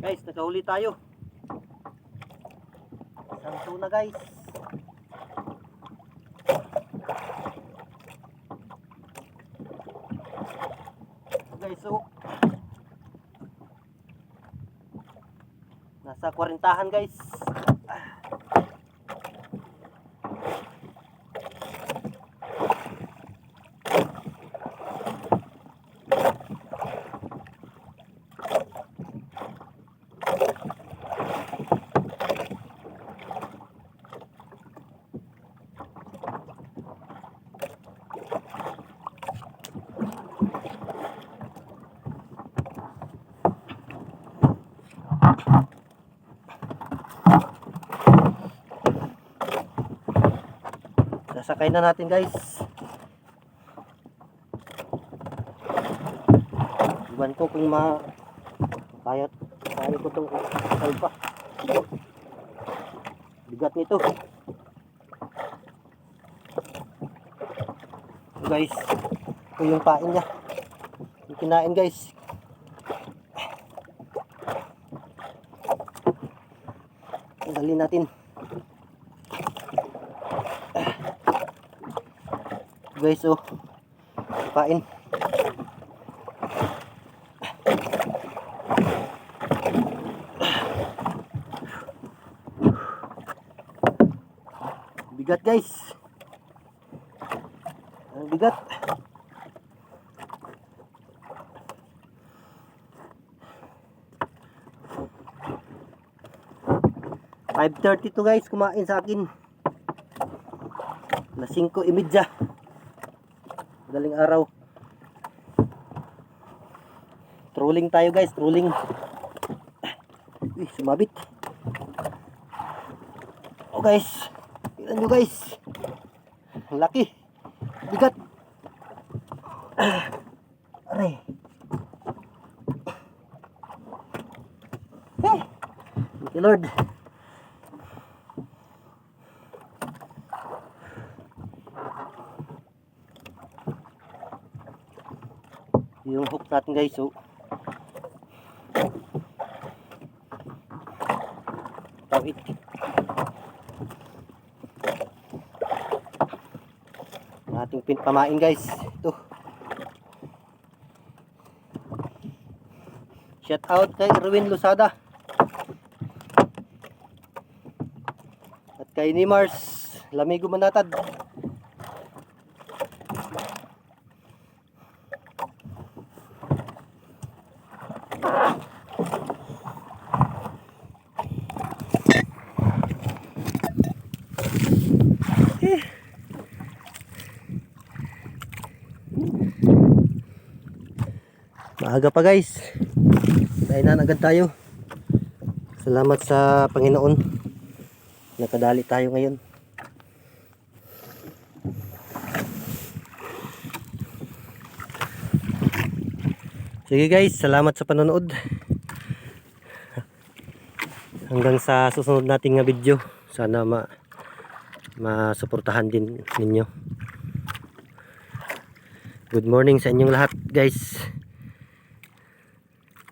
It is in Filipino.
Guys, nakahuli tayo. Isang tuna guys. Guys, so Nasa 40 guys. Sasakay na natin guys. Iwan ko kung ma kaya kaya ko tong salpa. Bigat nito. Guys, ito yung pain niya. Yung kinain guys. Dali natin. guys oh kain bigat guys ang bigat Five thirty to guys kumain sa akin na 5 imidya Madaling araw. Trolling tayo guys, trolling. Uy, sumabit. Oh guys. Tingnan nyo guys. Ang laki. Bigat. Aray. Eh. Thank you Lord. Yung hook natin guys so tawid. Ang ating pin pamain guys. Ito. Shout out kay Erwin Lusada at kay Nimars Lamigo Manatad Maaga pa guys. Kainan agad tayo. Salamat sa Panginoon. Nakadali tayo ngayon. Sige guys, salamat sa panonood. Hanggang sa susunod nating video. Sana ma masuportahan din ninyo. Good morning sa inyong lahat guys.